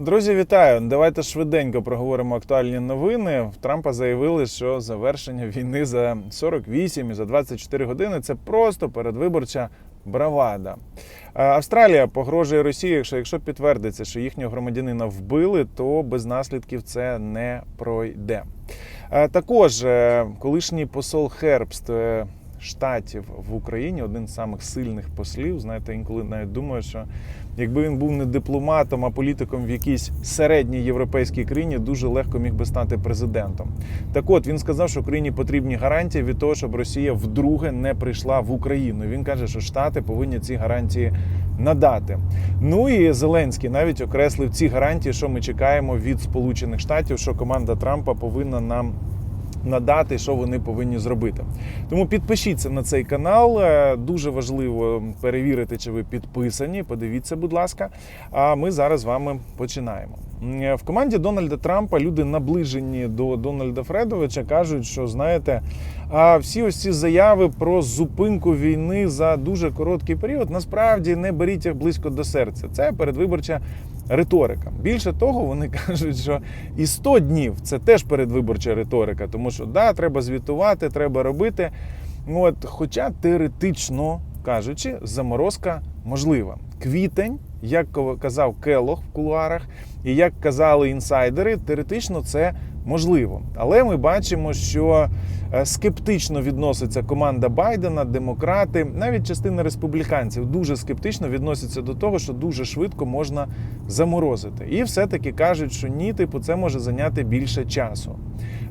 Друзі, вітаю! Давайте швиденько проговоримо актуальні новини. В Трампа заявили, що завершення війни за 48 і за 24 години це просто передвиборча бравада. Е, Австралія погрожує Росії, якщо, якщо підтвердиться, що їхнього громадянина вбили, то без наслідків це не пройде. Е, Також е, колишній посол Хербст штатів в Україні, один з самих сильних послів. Знаєте, інколи навіть думаю, що якби він був не дипломатом, а політиком в якійсь середній європейській країні, дуже легко міг би стати президентом. Так от він сказав, що Україні потрібні гарантії від того, щоб Росія вдруге не прийшла в Україну. Він каже, що Штати повинні ці гарантії надати. Ну і Зеленський навіть окреслив ці гарантії, що ми чекаємо від Сполучених Штатів, що команда Трампа повинна нам. Надати, що вони повинні зробити. Тому підпишіться на цей канал. Е, Дуже важливо перевірити, чи ви підписані. Подивіться, будь ласка. А ми зараз з вами починаємо. В команді Дональда Трампа люди наближені до Дональда Фредовича кажуть, що знаєте, а всі ось ці заяви про зупинку війни за дуже короткий період насправді не беріть їх близько до серця. Це передвиборча риторика. Більше того, вони кажуть, що і 100 днів це теж передвиборча риторика, тому що да, треба звітувати, треба робити. От, хоча теоретично кажучи, заморозка можлива. Квітень, як казав Келох в кулуарах, і як казали інсайдери, теоретично це можливо. Але ми бачимо, що е, скептично відноситься команда Байдена, демократи, навіть частина республіканців дуже скептично відносяться до того, що дуже швидко можна заморозити. І все-таки кажуть, що ні, типу, це може зайняти більше часу.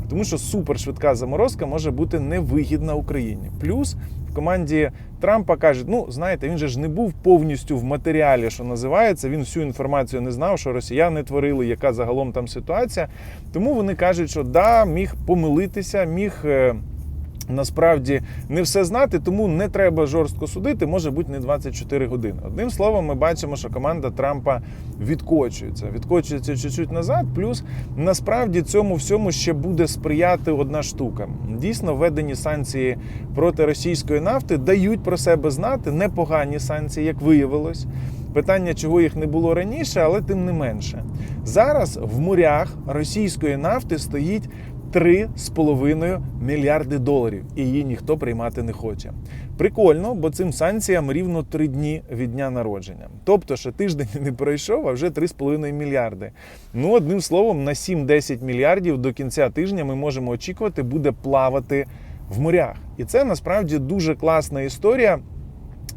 Тому що супершвидка заморозка може бути невигідна Україні. Плюс команді Трампа кажуть: ну знаєте, він же ж не був повністю в матеріалі, що називається. Він всю інформацію не знав, що росіяни творили, яка загалом там ситуація. Тому вони кажуть, що да, міг помилитися, міг. Насправді не все знати, тому не треба жорстко судити. Може бути не 24 години. Одним словом, ми бачимо, що команда Трампа відкочується, відкочується чуть-чуть назад. Плюс насправді цьому всьому ще буде сприяти одна штука. Дійсно, введені санкції проти російської нафти дають про себе знати непогані санкції, як виявилось. Питання, чого їх не було раніше, але тим не менше. Зараз в морях російської нафти стоїть 3,5 мільярди доларів, і її ніхто приймати не хоче. Прикольно, бо цим санкціям рівно 3 дні від дня народження. Тобто, ще тиждень не пройшов, а вже 3,5 мільярди. Ну, одним словом, на 7-10 мільярдів до кінця тижня ми можемо очікувати, буде плавати в морях. І це насправді дуже класна історія.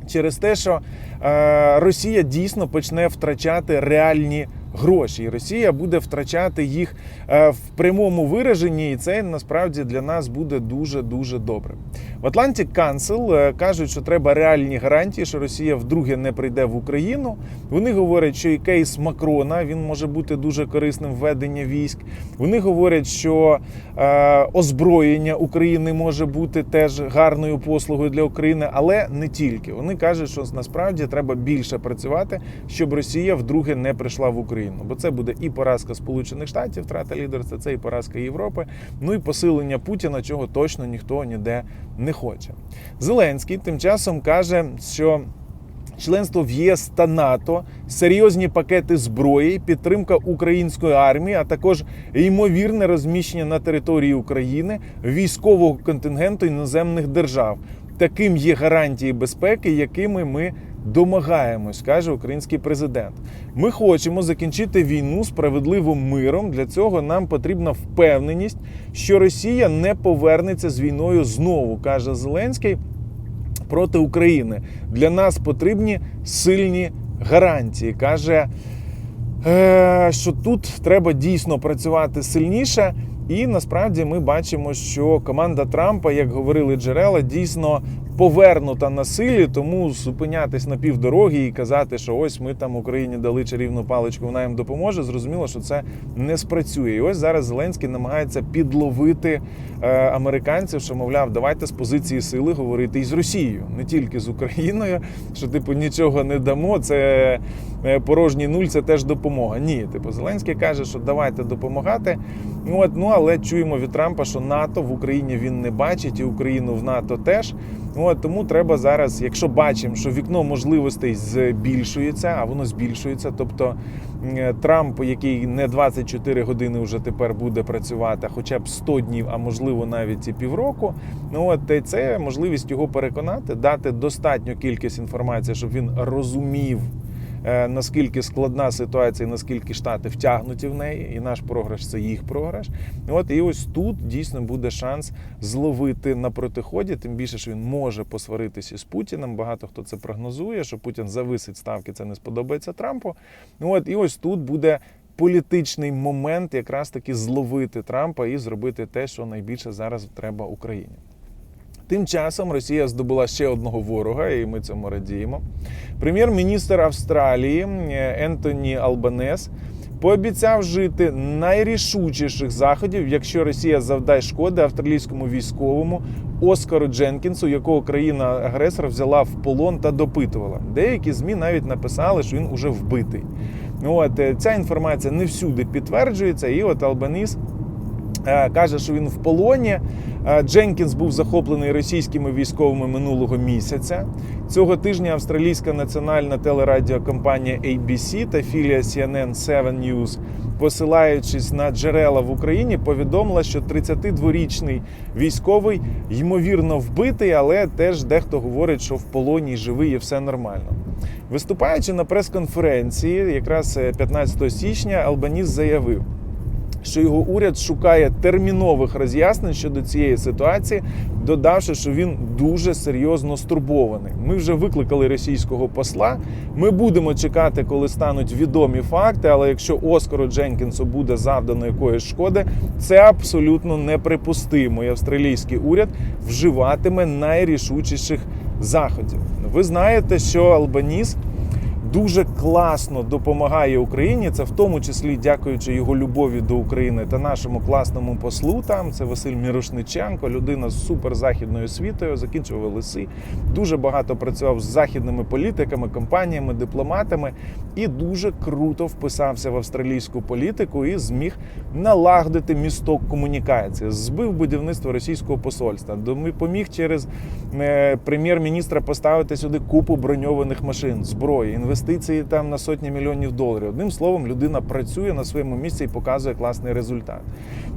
Через те, що е, Росія дійсно почне втрачати реальні гроші, і Росія буде втрачати їх е, в прямому вираженні, і це насправді для нас буде дуже дуже добре. В Atlantic Council е, кажуть, що треба реальні гарантії, що Росія вдруге не прийде в Україну. Вони говорять, що і кейс Макрона він може бути дуже корисним введення військ. Вони говорять, що е, озброєння України може бути теж гарною послугою для України, але не тільки. Вони кажуть, що насправді треба більше працювати, щоб Росія вдруге не прийшла в Україну. Бо це буде і поразка Сполучених Штатів, втрата лідерства, це і поразка Європи, ну і посилення Путіна, чого точно ніхто ніде не хоче. Зеленський тим часом каже, що. Членство в ЄС та НАТО, серйозні пакети зброї, підтримка української армії, а також ймовірне розміщення на території України військового контингенту іноземних держав. Таким є гарантії безпеки, якими ми домагаємось, каже український президент. Ми хочемо закінчити війну справедливим миром. Для цього нам потрібна впевненість, що Росія не повернеться з війною знову, каже Зеленський проти України. Для нас потрібні сильні гарантії. Каже, е, що тут треба дійсно працювати сильніше. І насправді ми бачимо, що команда Трампа, як говорили джерела, дійсно повернута на силі, тому зупинятись на півдороги і казати, що ось ми там Україні дали чарівну паличку, вона їм допоможе. Зрозуміло, що це не спрацює. І ось зараз Зеленський намагається підловити е, американців, що мовляв, давайте з позиції сили говорити і з Росією, не тільки з Україною, що типу нічого не дамо. Це порожній нуль, це теж допомога. Ні, типу Зеленський каже, що давайте допомагати. Ну, от, ну але чуємо від Трампа, що НАТО в Україні він не бачить, і Україну в НАТО теж. От, тому треба зараз, якщо бачимо, що вікно можливостей збільшується, а воно збільшується. Тобто е, Трамп, який не 24 години вже тепер буде працювати, хоча б 100 днів, а можливо навіть і півроку. Ну от е, це можливість його переконати, дати достатню кількість інформації, щоб він розумів. Е, Наскільки складна ситуація, наскільки штати втягнуті в неї, і наш програш це їх програш. От і ось тут дійсно буде шанс зловити на протиході. Тим більше, що він може посваритися з Путіним. Багато хто це прогнозує, що Путін зависить ставки. Це не сподобається Трампу. От і ось тут буде. Політичний момент якраз таки зловити Трампа і зробити те, що найбільше зараз треба Україні. Тим часом Росія здобула ще одного ворога, і ми цьому радіємо. Прем'єр-міністр Австралії е, Ентоні Албанес пообіцяв жити найрішучіших заходів, якщо Росія завдає шкоди австралійському військовому Оскару Дженкінсу, якого країна-агресор взяла в полон та допитувала. Деякі змі навіть написали, що він уже вбитий. От е, ця інформація не всюди підтверджується, і от Албаніс е, каже, що він в полоні. Е, Дженкінс був захоплений російськими військовими минулого місяця. Цього тижня австралійська національна телерадіокомпанія ABC та філія CNN 7 News, посилаючись на джерела в Україні, повідомила, що 32-річний військовий ймовірно вбитий, але теж дехто говорить, що в полоні живий і все нормально. Виступаючи на прес-конференції, якраз е, 15 січня, Албаніс заявив що його уряд шукає термінових роз'яснень щодо цієї ситуації, додавши, що він дуже серйозно стурбований. Ми вже викликали російського посла. Ми будемо чекати, коли стануть відомі факти. Але якщо Оскару Дженкінсу буде завдано якоїсь шкоди, це абсолютно неприпустимо. І австралійський уряд вживатиме найрішучіших заходів. Ви знаєте, що Албаніс дуже класно допомагає Україні. Це в тому числі дякуючи його любові до України та нашому класному послу. Там це Василь Мірошниченко, людина з суперзахідною освітою, закінчував лиси. Дуже багато працював з західними політиками, компаніями, дипломатами і дуже круто вписався в австралійську політику і зміг налагодити місток комунікації. Збив будівництво російського посольства. Допоміг через е, прем'єр-міністра поставити сюди купу броньованих машин, зброї, інвестиції там на сотні мільйонів доларів. Одним словом, людина працює на своєму місці і показує класний результат.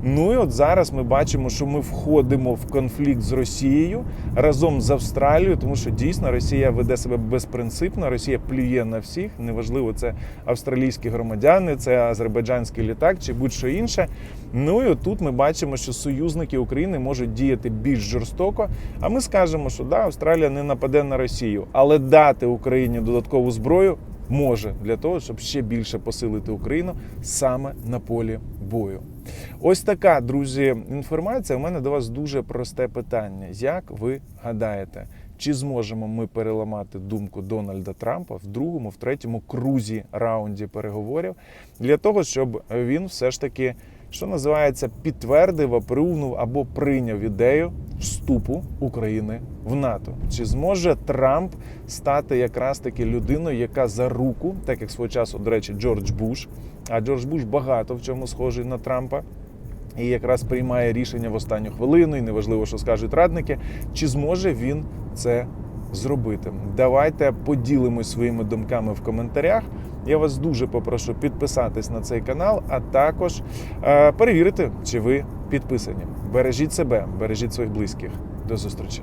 Ну і от зараз ми бачимо, що ми входимо в конфлікт з Росією разом з Австралією, тому що дійсно Росія веде себе безпринципно, Росія плює на всіх. Неважливо, це австралійські громадяни, це азербайджанський літак чи будь-що інше. Ну і от тут ми бачимо, що союзники України можуть діяти більш жорстоко. А ми скажемо, що да, Австралія не нападе на Росію, але дати Україні додаткову зброю може для того, щоб ще більше посилити Україну саме на полі бою. Ось така, друзі, інформація. У мене до вас дуже просте питання. Як ви гадаєте, чи зможемо ми переламати думку Дональда Трампа в другому, в третьому крузі раунді переговорів для того, щоб він все ж таки, що називається, підтвердив, опрувнув або прийняв ідею вступу України в НАТО? Чи зможе Трамп стати якраз таки людиною, яка за руку, так як свого часу, до речі, Джордж Буш, а Джордж Буш багато в чому схожий на Трампа. І якраз приймає рішення в останню хвилину, і неважливо, що скажуть радники, чи зможе він це зробити. Давайте поділимось своїми думками в коментарях. Я вас дуже попрошу підписатись на цей канал, а також е, перевірити, чи ви підписані. Бережіть себе, бережіть своїх близьких. До зустрічі.